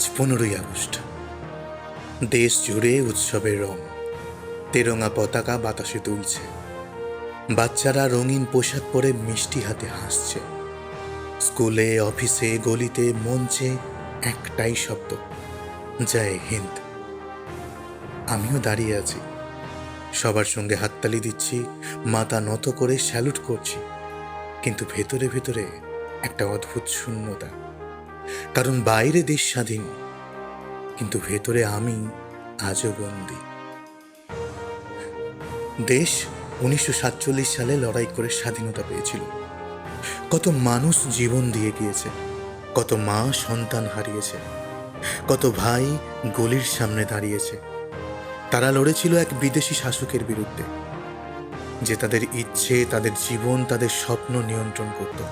আজ পনেরোই আগস্ট। দেশ জুড়ে উৎসবের রং। তেরঙা পতাকা বাতাসে তুলছে বাচ্চারা রঙিন পোশাক পরে মিষ্টি হাতে হাসছে। স্কুলে, অফিসে, গলিতে মঞ্চে একটাই শব্দ, জয় হিন্দ। আমিও দাঁড়িয়ে আছি। সবার সঙ্গে হাততালি দিচ্ছি, মাথা নত করে স্যালুট করছি। কিন্তু ভেতরে ভেতরে একটা অদ্ভুত শূন্যতা। কারণ বাইরে দেশ স্বাধীন। কিন্তু ভেতরে আমি আজও বন্দি। দেশ উনিশশো সাতচল্লিশ সালে লড়াই করে স্বাধীনতা পেয়েছিল। কত মানুষ জীবন দিয়ে গিয়েছে, কত মা সন্তান হারিয়েছে, কত ভাই গলির সামনে দাঁড়িয়েছে। তারা লড়েছিল এক বিদেশি শাসকের বিরুদ্ধে, যে তাদের ইচ্ছে, তাদের জীবন, তাদের স্বপ্ন নিয়ন্ত্রণ করত।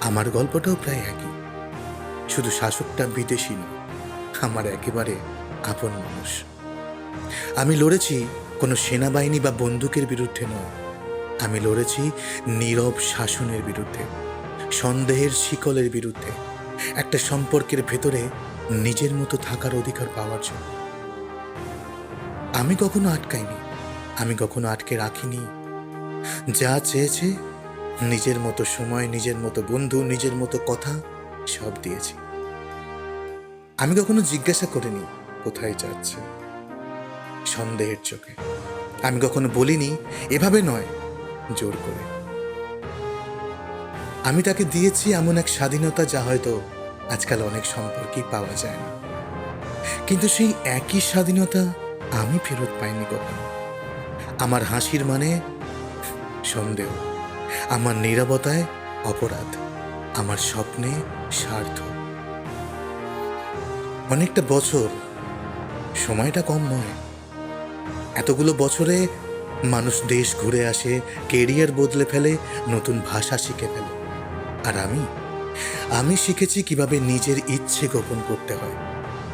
আমার গল্পটাও প্রায় একই। শুধু শাসকটা বিদেশি না আমার একেবারে আপন মানুষ। আমি লড়েছি কোনো সেনাবাহিনী বা বন্দুকের বিরুদ্ধে নয়, আমি লড়েছি নীরব শাসনের বিরুদ্ধে, সন্দেহের শিকলের বিরুদ্ধে, একটা সম্পর্কের ভেতরে নিজের মতো থাকার অধিকার পাওয়ার জন্য। আমি কখনো আটকাইনি, আমি কখনো আটকে রাখিনি। যা চেয়েছে, নিজের মতো সময়, নিজের মতো বন্ধু, নিজের মতো কথা সব দিয়েছি। আমি কখনো জিজ্ঞাসা করিনি কোথায় যাচ্ছে। সন্দেহের চোখে। আমি কখনো বলিনি, এভাবে নয়, জোর করে। আমি তাকে দিয়েছি এমন এক স্বাধীনতা যা হয়তো আজকাল অনেক সম্পর্কেই পাওয়া যায় না। কিন্তু সেই একই স্বাধীনতা আমি ফেরত পাইনি কখনো। আমার হাসির মানে সন্দেহ, আমার নিরবতায় অপরাধ। আমার স্বপ্নে স্বার্থ অনেকটা বছর, সময়টা কম নয়। এতগুলো বছরে মানুষ দেশ ঘুরে আসে কেরিয়ার বদলে ফেলে, নতুন ভাষা শিখে ফেলে। আর আমি আমি শিখেছি কীভাবে নিজের ইচ্ছে গোপন করতে হয়,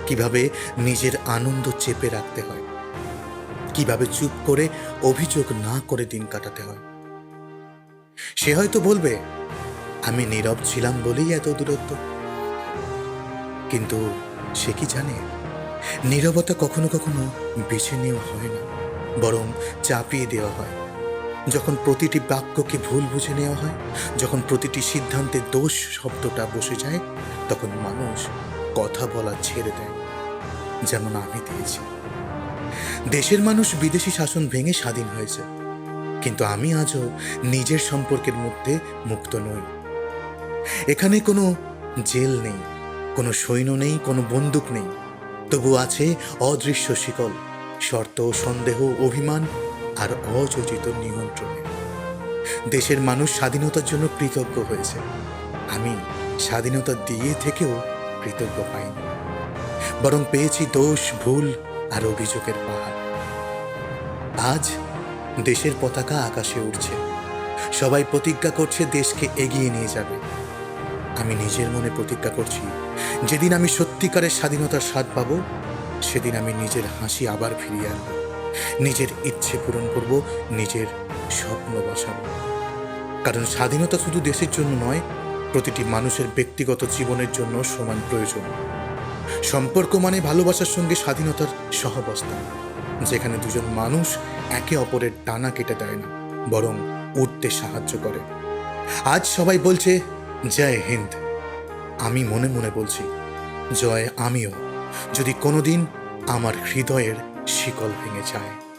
কীভাবে নিজের আনন্দ চেপে রাখতে হয়, কীভাবে চুপ করে অভিযোগ না করে দিন কাটাতে হয়। সে হয়তো বলবে আমি নীরব ছিলাম বলেই এত দূরত্ব। কিন্তু সে কি জানে? নীরবতা কখনো কখনো বেছে নেওয়া হয় না, বরং চাপিয়ে দেওয়া হয়। যখন প্রতিটি বাক্যকে ভুল বুঝে নেওয়া হয়, যখন প্রতিটি সিদ্ধান্তে দোষ শব্দটা বসে যায়, তখন মানুষ কথা বলা ছেড়ে দেয়, যেমন আমি দিয়েছি। দেশের মানুষ বিদেশি শাসন ভেঙে স্বাধীন হয়েছে, কিন্তু আমি আজও নিজের সম্পর্কের মধ্যে মুক্ত নই। এখানে কোনো জেল নেই, কোনো সৈন্য নেই, কোনো বন্দুক নেই। তবু আছে অদৃশ্য শিকল, শর্ত, সন্দেহ, অভিমান আর অযোজিত নিয়ন্ত্রণে। দেশের মানুষ স্বাধীনতার জন্য কৃতজ্ঞ হয়েছে। আমি স্বাধীনতা দিয়ে থেকেও কৃতজ্ঞ পাইনি। বরং পেয়েছি দোষ, ভুল আর অভিযোগের পাহাড়। আজ দেশের পতাকা আকাশে উঠছে সবাই প্রতিজ্ঞা করছে দেশকে এগিয়ে নিয়ে যাবে। আমি নিজের মনে প্রতিজ্ঞা করছি, যেদিন আমি সত্যিকারের স্বাধীনতার স্বাদ পাবো, সেদিন আমি নিজের হাসি আবার ফিরিয়ে আনব। নিজের ইচ্ছে পূরণ করব, নিজের স্বপ্ন বসাবো। কারণ স্বাধীনতা শুধু দেশের জন্য নয়, প্রতিটি মানুষের ব্যক্তিগত জীবনের জন্য সমান প্রয়োজন। সম্পর্ক মানে ভালোবাসার সঙ্গে স্বাধীনতার সহাবস্থান, যেখানে দুজন মানুষ একে অপরের টানা কেটে দেয় না, বরং উঠতে সাহায্য করে। আজ সবাই বলছে জয় হিন্দ। আমি মনে মনে বলছি, জয় আমিও, যদি কোনোদিন আমার হৃদয়ের শিকল ভেঙে যায়।